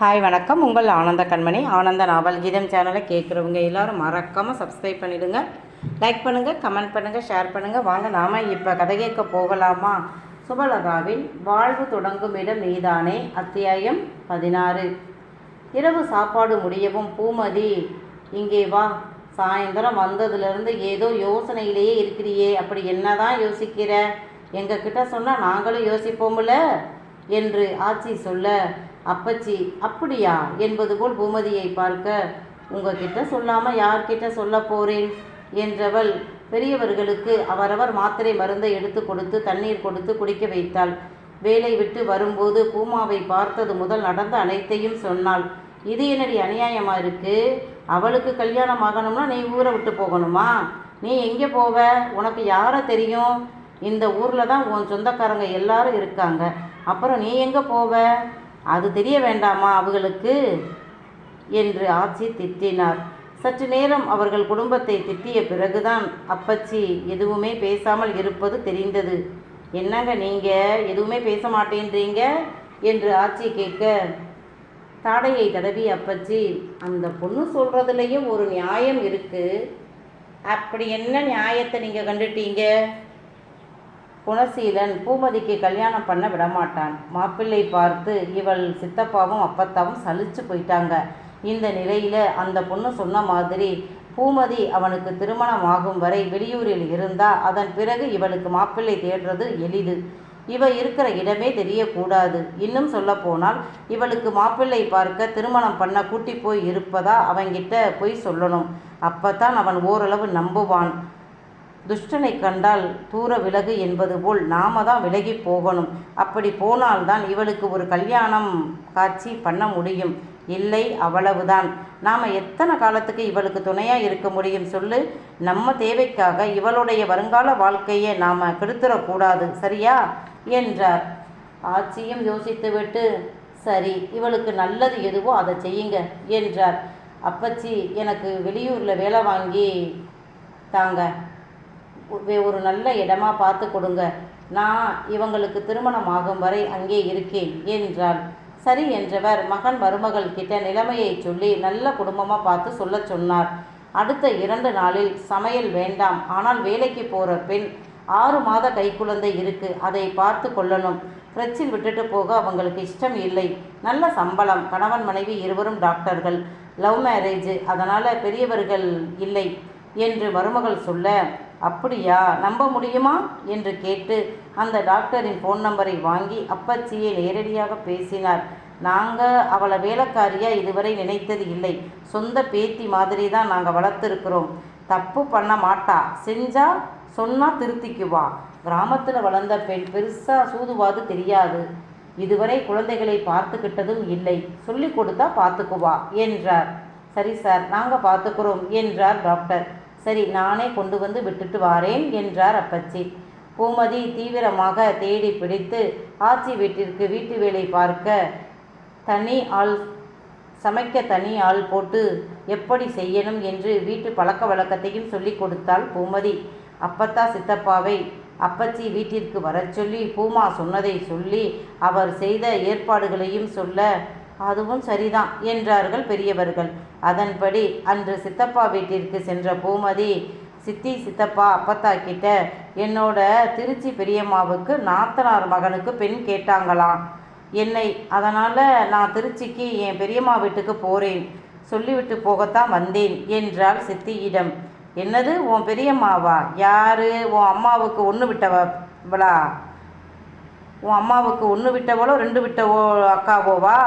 Hi வணக்கம். உங்கள் ஆனந்த கண்மணி. ஆனந்த நாவல் கீதம் சேனலை கேட்குறவங்க எல்லோரும் மறக்காமல் சப்ஸ்கிரைப் பண்ணிவிடுங்க லைக் பண்ணுங்கள் கமெண்ட் பண்ணுங்கள் ஷேர் பண்ணுங்கள் வாங்க நாம் இப்போ கதை கேட்க போகலாமா? சுபலதாவின் வாழ்வு தொடங்கும் இடம் நீதானே அத்தியாயம் பதினாறு. இரவு சாப்பாடு முடியவும் பூமதி இங்கே வா. சாயந்தரம் வந்ததுலேருந்து ஏதோ யோசனையிலேயே இருக்கிறியே. அப்படி என்னதான் யோசிக்கிற? எங்ககிட்ட சொன்னால் நாங்களும் யோசிப்போம்ல. என்று ஆச்சி சொல்ல அப்பச்சி அப்படியா? என்பது போல் பூமதியை பார்க்க உங்ககிட்ட சொல்லாமல் யார்கிட்ட சொல்ல போறேன்? என்றவள் பெரியவர்களுக்கு அவரவர் மாத்திரை மருந்தை எடுத்து கொடுத்து தண்ணீர் கொடுத்து குடிக்க வைத்தாள். வேலை விட்டு வரும்போது பூமாவை பார்த்தது முதல் நடந்த அனைத்தையும் சொன்னாள். இது என்னடி அநியாயமாக இருக்கு? அவளுக்கு கல்யாணம் ஆகணும்னா நீ ஊரை விட்டு போகணுமா? நீ எங்கே போவ? உனக்கு யாரை தெரியும்? இந்த ஊரில் தான் உன் சொந்தக்காரங்க எல்லாரும் இருக்காங்க. அப்புறம் நீ எங்கே போவ? அது தெரிய வேண்டாமா அவர்களுக்கு என்று ஆச்சி திட்டினார். சற்று நேரம் அவர்கள் குடும்பத்தை திட்டிய பிறகுதான் அப்பச்சி எதுவுமே பேசாமல் இருப்பது தெரிந்தது. என்னங்க நீங்கள் எதுவுமே பேச மாட்டேன்றீங்க? என்று ஆச்சி கேட்க தாடையை தடவி அப்பச்சி அந்த பொண்ணு சொல்கிறதுலையும் ஒரு நியாயம் இருக்குது அப்படி என்ன நியாயத்தை நீங்கள் கண்டுட்டீங்க? குணசீலன் பூமதிக்கு கல்யாணம் பண்ண விடமாட்டான். மாப்பிள்ளை பார்த்து இவள் சித்தப்பாவும் அப்பத்தாவும் சலிச்சு போயிட்டாங்க. இந்த நிலையில் அந்த பொண்ணு சொன்ன மாதிரி பூமதி அவனுக்கு திருமணம் ஆகும் வரை வெளியூரில் இருந்தா அதன் பிறகு இவளுக்கு மாப்பிள்ளை தேடுறது எளிது. இவ இருக்கிற இடமே தெரியக்கூடாது. இன்னும் சொல்லப்போனால் இவளுக்கு மாப்பிள்ளை பார்க்க திருமணம் பண்ண கூட்டி போய் இருப்பதா அவங்கிட்ட போய் சொல்லணும். அப்பத்தான் அவன் ஓரளவு நம்புவான். துஷ்டனை கண்டால் தூர விலகு என்பது போல் நாம தான் விலகி போகணும். அப்படி போனால்தான் இவளுக்கு ஒரு கல்யாணம் காட்சி பண்ண முடியும். இல்லை அவ்வளவுதான். நாம் எத்தனை காலத்துக்கு இவளுக்கு துணையாக இருக்க முடியும் சொல்லு? நம்ம தேவைக்காக இவளுடைய வருங்கால வாழ்க்கையை நாம் கெடுத்துடக்கூடாது சரியா? என்றார். ஆட்சியும் யோசித்துவிட்டு சரி இவளுக்கு நல்லது எதுவோ அதை செய்யுங்க என்றார். அப்பச்சி எனக்கு வெளியூரில் வேலை வாங்கி தாங்க. ஒரு நல்ல இடமா பார்த்து கொடுங்க. நான் இவங்களுக்கு திருமணம் ஆகும் வரை அங்கே இருக்கேன் என்றாள். சரி என்றவர் மகன் மருமகள் கிட்ட நிலைமையை சொல்லி நல்ல குடும்பமாக பார்த்து சொல்ல சொன்னார். அடுத்த இரண்டு நாளில் சமையல் வேண்டாம். ஆனால் வேலைக்கு போகிற பெண் ஆறு மாத கைக்குழந்தை இருக்கு. அதை பார்த்து கொள்ளணும். ஃப்ரெச்சில் விட்டுட்டு போக அவங்களுக்கு இஷ்டம் இல்லை. நல்ல சம்பளம். கணவன் மனைவி இருவரும் டாக்டர்கள். Love marriage. அதனால் பெரியவர்கள் இல்லை என்று மருமகள் சொல்ல அப்படியா? நம்ப முடியுமா? என்று கேட்டு அந்த டாக்டரின் ஃபோன் நம்பரை வாங்கி அப்பச்சியை நேரடியாக பேசினார். நாங்கள் அவளை வேலைக்காரியாக இதுவரை நினைத்தது இல்லை. சொந்த பேத்தி மாதிரி தான் நாங்கள் வளர்த்துருக்குறோம். தப்பு பண்ண மாட்டா. செஞ்சா சொன்னால் திருத்திக்குவா. கிராமத்தில் வளர்ந்த பெண் பெருசாக சூதுவாது தெரியாது. இதுவரை குழந்தைகளை பார்த்துக்கிட்டதும் இல்லை. சொல்லி கொடுத்தா பார்த்துக்குவா என்றார். சரி சார் நாங்கள் பார்த்துக்குறோம் என்றார் டாக்டர். சரி நானே கொண்டு வந்து விட்டுட்டு வாரேன் என்றார் அப்பச்சி. பூமதி தீவிரமாக தேடி பிடித்து ஆச்சி வீட்டிற்கு வீட்டு வேலை பார்க்க தனி ஆள் சமைக்க தனி ஆள் போட்டு எப்படி செய்யணும் என்று வீட்டு பழக்க வழக்கத்தையும் சொல்லி கொடுத்தாள் பூமதி. அப்பத்தா சித்தப்பாவை அப்பச்சி வீட்டிற்கு வரச் சொல்லி பூமா சொன்னதை சொல்லி அவர் செய்த ஏற்பாடுகளையும் சொல்ல அதுவும் சரிதான் என்றார்கள் பெரியவர்கள். அதன்படி அன்று சித்தப்பா வீட்டிற்கு சென்ற பூமதி சித்தி சித்தப்பா அப்பத்தா கிட்ட என்னோட திருச்சி பெரியம்மாவுக்கு நாத்தனார் மகனுக்கு பெண் கேட்டாங்களாம். என்னை அதனால் நான் திருச்சிக்கு என் பெரியம்மா வீட்டுக்கு போகிறேன் சொல்லிவிட்டு போகத்தான் வந்தேன் என்றாள் சித்தியிடம். என்னது உன் பெரியம்மாவா? யாரு? உன் அம்மாவுக்கு ஒன்று விட்டவளா உன் அம்மாவுக்கு ஒன்று விட்டவளோ ரெண்டு விட்டவோ அக்காவோவா?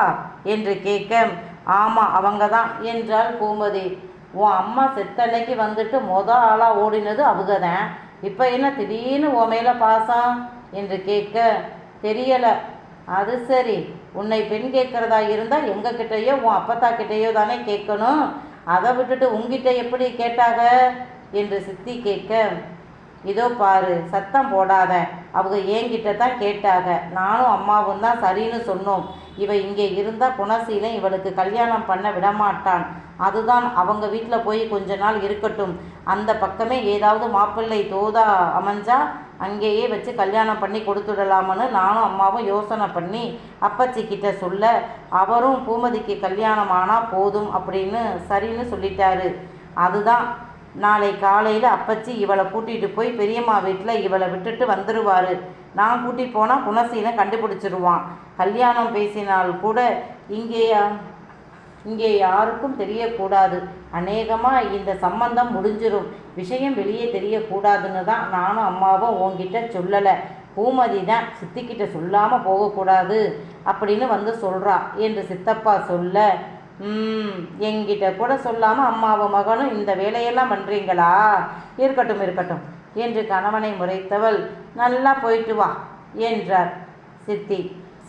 என்று கேட்க ஆமாம் அவங்க தான் என்றாள் பூமதி. உன் அம்மா செத்தன்னைக்கு வந்துட்டு மொத ஆளாக ஓடினது அவங்க தான் இப்போ என்ன திடீர்னு உன் மேலே பாசம்? என்று கேட்க தெரியலை. அது சரி. உன்னை பெண் கேட்குறதா இருந்தால் எங்கள் கிட்டேயோ உன் அப்பத்தா கிட்டேயோ தானே கேட்கணும். அதை விட்டுட்டு உங்ககிட்ட எப்படி கேட்டாக? என்று சித்தி கேட்க இதோ பாரு சத்தம் போடாத. அவங்க என்கிட்ட தான் கேட்டாங்க. நானும் அம்மாவும் தான் சரின்னு சொன்னோம். இவ இங்கே இருந்தால் குணசீலன் இவளுக்கு கல்யாணம் பண்ண விடமாட்டான். அதுதான் அவங்க வீட்டில் போய் கொஞ்ச நாள் இருக்கட்டும். அந்த பக்கமே ஏதாவது மாப்பிள்ளை தோதா அமைஞ்சா அங்கேயே வச்சு கல்யாணம் பண்ணி கொடுத்துடலாம்னு நானும் அம்மாவும் யோசனை பண்ணி அப்பச்சி கிட்ட சொல்ல அவரும் பூமதிக்கு கல்யாணம் ஆனால் போதும் அப்படின்னு சரின்னு சொல்லிட்டாரு. அதுதான் நாளை காலையில் அப்பச்சி இவளை கூட்டிகிட்டு போய் பெரியம்மா வீட்டில் இவளை விட்டுட்டு வந்துடுவார் நான் கூட்டிகிட்டு போனால் குணசீனை கண்டுபிடிச்சிருவான். கல்யாணம் பேசினால் கூட இங்கே இங்கே யாருக்கும் தெரியக்கூடாது. அநேகமாக இந்த சம்பந்தம் முடிஞ்சிடும் விஷயம் வெளியே தெரியக்கூடாதுன்னு தான் நானும் அம்மாவும் உங்ககிட்ட சொல்லலை. பூமதி தான் சித்திக்கிட்ட சொல்லாமல் போகக்கூடாது அப்படின்னு வந்து சொல்கிறா என்று சித்தப்பா சொல்ல ம் கூட சொல்லாமல் அம்மாவும் மகனும் இந்த வேலையெல்லாம் பண்ணுறீங்களா இருக்கட்டும் இருக்கட்டும் என்று கணவனை முறைத்தவள் நல்லா போயிட்டு வா என்றார். சித்தி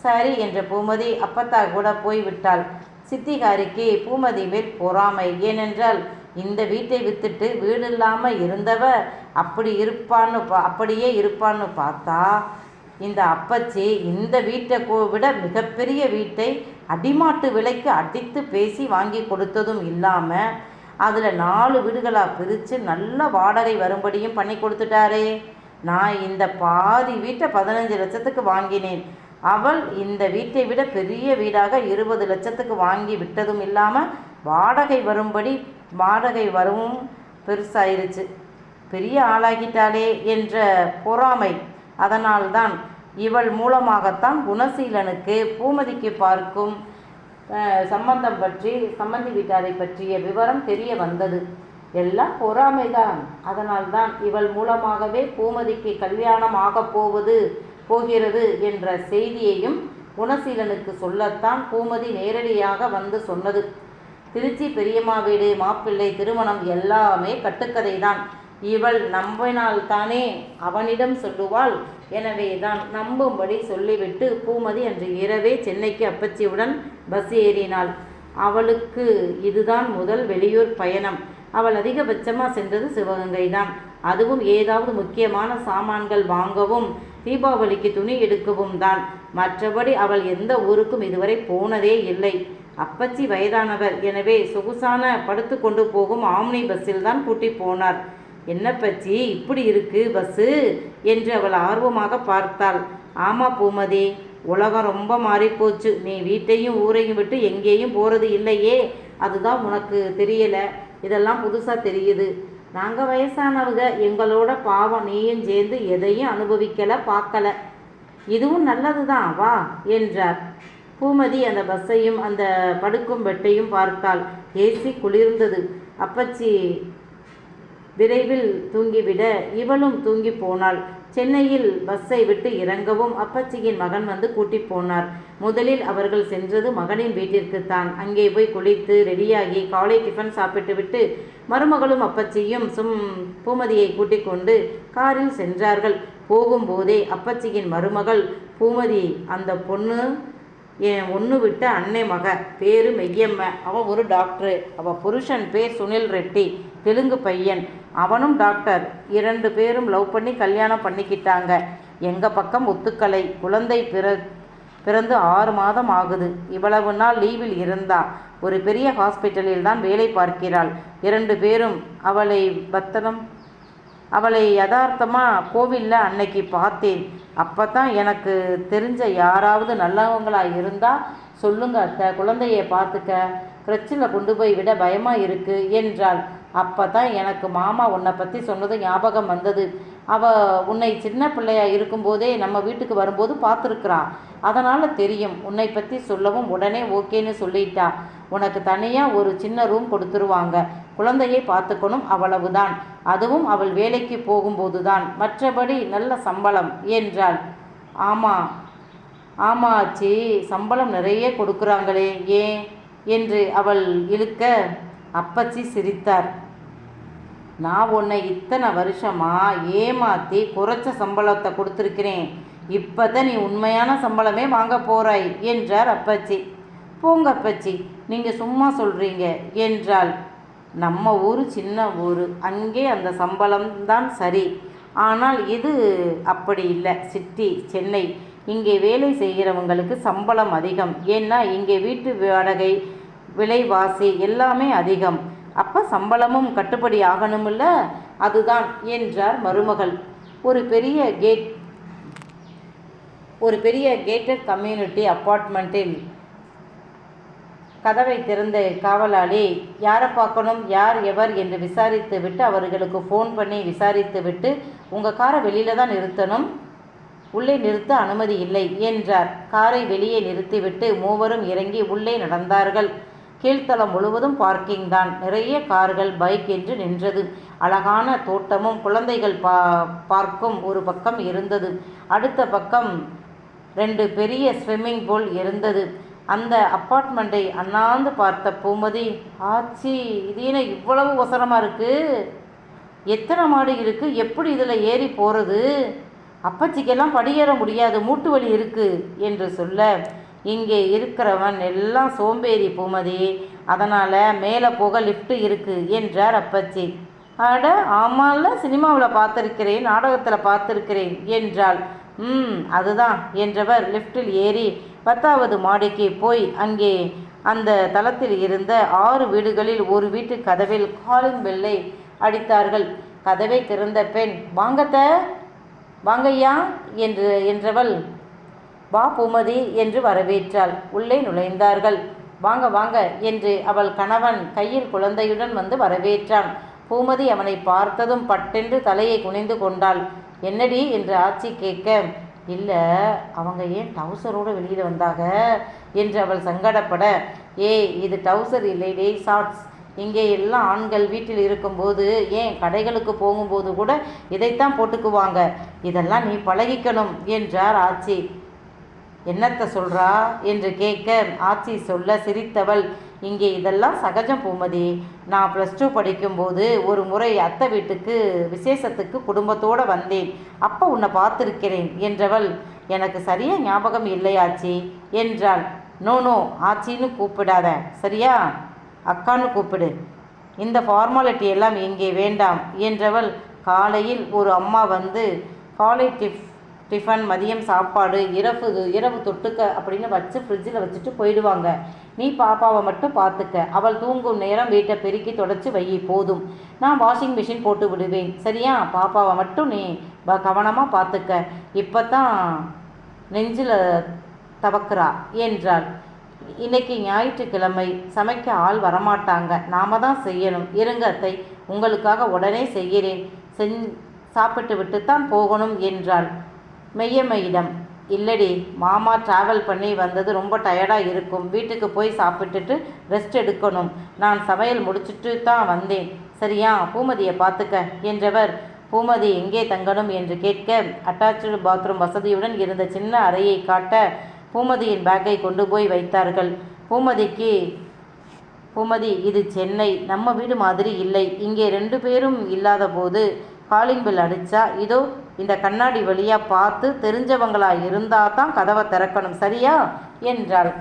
சரி என்ற பூமதி அப்பத்தா கூட போய்விட்டாள் சித்திகாரிக்கு பூமதி மேல் பொறாமை. ஏனென்றால் இந்த வீட்டை வித்துட்டு வீடு இல்லாமல் இருந்தவ அப்படி இருப்பான்னு பா அப்படியே இருப்பான்னு பார்த்தா இந்த அப்பச்சி இந்த வீட்டை விட மிகப்பெரிய வீட்டை அடிமாட்டு விலைக்கு அடித்து பேசி வாங்கி கொடுத்ததும் இல்லாமல் அதில் நாலு வீடுகளாக பிரித்து நல்ல வாடகை வரும்படியும் பண்ணி கொடுத்துட்டாரே. நான் இந்த பாதி வீட்டை பதினஞ்சு லட்சத்துக்கு வாங்கினேன். அவள் இந்த வீட்டை விட பெரிய வீடாக இருபது லட்சத்துக்கு வாங்கி விட்டதும் இல்லாமல் வாடகை வரும்படி வாடகை வரவும் பெருசாயிருச்சு. பெரிய ஆளாகிட்டாளே என்ற பொறாமை அதனால்தான் இவள் மூலமாகத்தான் குணசீலனுக்கு பூமதிக்கு பார்க்கும் சம்பந்தம் பற்றி சம்பந்தி வீட்டாரை பற்றிய விவரம் தெரிய வந்தது. எல்லாம் பொறாமைதான். அதனால்தான் இவள் மூலமாகவே பூமதிக்கு கல்யாணம் ஆகப் போவது போகிறது என்ற செய்தியையும் குணசீலனுக்கு சொல்லத்தான் பூமதி நேரடியாக வந்து சொன்னது. திருச்சி பெரியம்மா வீடு மாப்பிள்ளை திருமணம் எல்லாமே கட்டுக்கதை தான் இவள் நம்பினால்தானே அவனிடம் சொல்லுவாள். எனவே தான் நம்பும்படி சொல்லிவிட்டு பூமதி அன்று இரவே சென்னைக்கு அப்பச்சியுடன் பஸ் ஏறினாள். அவளுக்கு இதுதான் முதல் வெளியூர் பயணம். அவள் அதிகபட்சமாக சென்றது சிவகங்கை தான் அதுவும் ஏதாவது முக்கியமான சாமான்கள் வாங்கவும் தீபாவளிக்கு துணி எடுக்கவும் தான். மற்றபடி அவள் எந்த ஊருக்கும் இதுவரை போனதே இல்லை. அப்பச்சி வயதானவர். எனவே சொகுசான படுத்து கொண்டு போகும் ஆம்னி பஸ்ஸில் தான் கூட்டி போனார். என்ன பச்சி இப்படி இருக்கு பஸ்ஸு என்று அவள் ஆர்வமாக பார்த்தாள். ஆமா பூமதி உலகம் ரொம்ப மாறிப்போச்சு நீ வீட்டையும் ஊரையும் விட்டு எங்கேயும் போகிறது இல்லையே. அதுதான் உனக்கு தெரியலை. இதெல்லாம் புதுசாக தெரியுது. நாங்கள் வயசானவங்க எங்களோட பாவம் நீயும் சேர்ந்து எதையும் அனுபவிக்கலை பார்க்கல. இதுவும் நல்லது தான் வா என்றார். பூமதி அந்த பஸ்ஸையும் அந்த படுக்கும் பெட்டையும் பார்த்தாள். ஏசி குளிர்ந்தது. அப்பச்சி விரைவில் தூங்கிவிட இவளும் தூங்கி போனாள். சென்னையில் பஸ்ஸை விட்டு இறங்கவும் அப்பச்சியின் மகன் வந்து கூட்டி போனார். முதலில் அவர்கள் சென்றது மகனின் வீட்டிற்கு தான். அங்கே போய் குளித்து ரெடியாகி காலை டிஃபன் சாப்பிட்டு விட்டு மருமகளும் அப்பச்சியும் சும் பூமதியை கூட்டிக் கொண்டு காரில் சென்றார்கள். போகும்போதே அப்பச்சியின் மருமகள் பூமதி அந்த பொண்ணு என் ஒன்று விட்ட அன்னை மக பேரு மெய்யம்ம. அவன் ஒரு டாக்டரு அவள் புருஷன் பேர் சுனில் ரெட்டி தெலுங்கு பையன். அவனும் டாக்டர் இரண்டு பேரும் லவ் பண்ணி கல்யாணம் பண்ணிக்கிட்டாங்க. எங்கள் பக்கம் ஒத்துக்கலை குழந்தை பிற பிறந்து ஆறு மாதம் ஆகுது. இவ்வளவு நாள் லீவில் இருந்தா ஒரு பெரிய ஹாஸ்பிட்டலில் தான் வேலை பார்க்கிறாள். இரண்டு பேரும் அவளை பத்திரம் அவளை யதார்த்தமாக கோவிலில் அன்னைக்கு பார்த்தேன். அப்போ தான் எனக்கு தெரிஞ்ச யாராவது நல்லவங்களாக இருந்தால் சொல்லுங்க அத்தை குழந்தையை பார்த்துக்க. கிரச்சில் கொண்டு போய் விட பயமாக இருக்குது என்றாள். அப்போ தான் எனக்கு மாமா உன்னை பற்றி சொன்னது ஞாபகம் வந்தது. அவ உன்னை சின்ன பிள்ளையா இருக்கும்போதே நம்ம வீட்டுக்கு வரும்போது பார்த்துருக்குறா. அதனால் தெரியும். உன்னை பற்றி சொல்லவும் உடனே ஓகேன்னு சொல்லிட்டா. உனக்கு தனியாக ஒரு சின்ன ரூம் கொடுத்துருவாங்க. குழந்தையை பார்த்துக்கணும் அவ்வளவுதான். அதுவும் அவள் வேலைக்கு போகும்போது தான் மற்றபடி நல்ல சம்பளம் என்றாள். ஆமாம் ஆமா ஆச்சி சம்பளம் நிறைய கொடுக்குறாங்களே ஏன்? என்று அவள் இழுக்க அப்பச்சி சிரித்தார். நான் உன்னை இத்தனை வருஷமாக ஏமாற்றி குறைச்ச சம்பளத்தை கொடுத்துருக்கிறேன். இப்போதான் நீ உண்மையான சம்பளமே வாங்க போகிறாய் என்றார் அப்பச்சி. போங்க அப்பச்சி நீங்கள் சும்மா சொல்கிறீங்க என்றாள். நம்ம ஊர் சின்ன ஊர். அங்கே அந்த சம்பளம் தான் சரி. ஆனால் இது அப்படி இல்லை. சிட்டி சென்னை. இங்கே வேலை செய்கிறவங்களுக்கு சம்பளம் அதிகம். ஏன்னா இங்கே வீட்டு வாடகை விலைவாசி எல்லாமே அதிகம். அப்போ சம்பளமும் கட்டுப்படி ஆகணுமில்ல அதுதான் என்றார் மருமகள். ஒரு பெரிய கேட் ஒரு பெரிய கேட்டட் கம்யூனிட்டி அப்பார்ட்மெண்ட்டில் கதவை திறந்த காவலாளி யாரை பார்க்கணும்? யார் எவர்? என்று விசாரித்து விட்டு அவர்களுக்கு ஃபோன் பண்ணி விசாரித்து விட்டு உங்கள் காரை வெளியில் தான் நிறுத்தணும். உள்ளே நிறுத்த அனுமதி இல்லை என்றார். காரை வெளியே நிறுத்திவிட்டு மூவரும் இறங்கி உள்ளே நடந்தார்கள். கீழ்த்தளம் முழுவதும் பார்க்கிங் தான். நிறைய கார்கள் பைக் என்று நின்றது. அழகான தோட்டமும் குழந்தைகள் பா பார்க்கும் ஒரு பக்கம் இருந்தது. அடுத்த பக்கம் ரெண்டு பெரிய ஸ்விம்மிங் பூல் இருந்தது. அந்த அப்பார்ட்மெண்ட்டை அண்ணாந்து பார்த்த பூமதி ஆச்சி இது என்ன இவ்வளவு ஒசரமாக இருக்குது எத்தனை மாடு இருக்குது எப்படி இதில் ஏறி போகிறது அப்பச்சிக்கெல்லாம் படியேற முடியாது மூட்டு வலி இருக்குது என்று சொல்ல இங்கே இருக்கிறவன் எல்லாம் சோம்பேறி பூமதி. அதனால் மேலே போக லிஃப்ட்டு இருக்குது என்றார் அப்பச்சி. அட ஆமால சினிமாவில் பார்த்துருக்கிறேன் நாடகத்தில் பார்த்துருக்கிறேன் என்றாள். ம் அதுதான் என்றவர் லிஃப்ட்டில் ஏறி பத்தாவது மாடிக்கு போய் அங்கே அந்த தளத்தில் இருந்த ஆறு வீடுகளில் ஒரு வீட்டு கதவில் காலிங் பெல்லை அடித்தார்கள். கதவை திறந்த பெண் வாங்கத்த வாங்கய்யா என்று என்றவள் வா பூமதி என்று வரவேற்றாள். உள்ளே நுழைந்தார்கள். வாங்க வாங்க என்று அவள் கணவன் கையில் குழந்தையுடன் வந்து வரவேற்றான். பூமதி அவனை பார்த்ததும் பட்டென்று தலையை குனிந்து கொண்டாள். என்னடி? என்று ஆட்சி கேட்க இல்லை அவங்க ஏன் டவுசரோடு வெளியில் வந்தாங்க? என்று அவள் சங்கடப்பட ஏய் இது டவுசர் இல்லை டே ஷார்ட்ஸ் இங்கே எல்லாம் ஆண்கள் வீட்டில் இருக்கும்போது ஏன் கடைகளுக்கு போகும்போது கூட இதைத்தான் போட்டுக்குவாங்க. இதெல்லாம் நீ பழகிக்கணும் என்றார் ஆச்சி. என்னத்தை சொல்றா? என்று கேட்க ஆச்சி சொல்ல சிரித்தவள் இங்கே இதெல்லாம் சகஜம் பூமதி. நான் ப்ளஸ் டூ படிக்கும்போது ஒரு முறை அத்தை வீட்டுக்கு விசேஷத்துக்கு குடும்பத்தோடு வந்தேன். அப்போ உன்னை பார்த்துருக்கிறேன் என்றவள் எனக்கு சரியாக ஞாபகம் இல்லையாச்சி என்றாள். நோ நோ ஆச்சின்னு கூப்பிடாத. சரியா? அக்கான்னு கூப்பிடு. இந்த ஃபார்மாலிட்டி எல்லாம் இங்கே வேண்டாம் என்றவள் காலையில் ஒரு அம்மா வந்து காலை டிஃப் டிஃபன் மதியம் சாப்பாடு இரவு இரவு தொட்டுக்க அப்படின்னு வச்சு ஃப்ரிட்ஜில் வச்சுட்டு போயிடுவாங்க. நீ பாப்பாவை மட்டும் பார்த்துக்க. அவள் தூங்கும் நேரம் வீட்டை பெருக்கி தொடச்சி வை போதும். நான் வாஷிங் மிஷின் போட்டு விடுவேன். சரியா? பாப்பாவை மட்டும் நீ கவனமாக பார்த்துக்க. இப்போ தான் நெஞ்சில் தவக்குறா. என்றாள். இன்னைக்கு ஞாயிற்றுக்கிழமை. சமைக்க ஆள் வரமாட்டாங்க. நாம தான் செய்யணும். இருங்க அத்தை. உங்களுக்காக உடனே செய்கிறேன். செஞ் சாப்பிட்டு விட்டு தான் போகணும் என்றாள். மெய்யம்மையிடம். இல்லடி மாமா ட்ராவல் பண்ணி வந்தது ரொம்ப டயர்டாக இருக்கும். வீட்டுக்கு போய் சாப்பிட்டுட்டு ரெஸ்ட் எடுக்கணும். நான் சமையல் முடிச்சுட்டு தான் வந்தேன். சரியா? பூமதியை பார்த்துக்க என்றவர். பூமதி எங்கே தங்கணும்? என்று கேட்க அட்டாச்சு பாத்ரூம் வசதியுடன் இருந்த சின்ன அறையை காட்ட பூமதியின் பேக்கை கொண்டு போய் வைத்தார்கள். பூமதிக்கு பூமதி இது சென்னை. நம்ம வீடு மாதிரி இல்லை. இங்கே ரெண்டு பேரும் இல்லாத போது காலிங் பெல் அடித்தா இதோ இந்த கண்ணாடி வழியாக பார்த்து தெரிஞ்சவங்களாக இருந்தால் தான் கதவை திறக்கணும் சரியா? என்றாள்.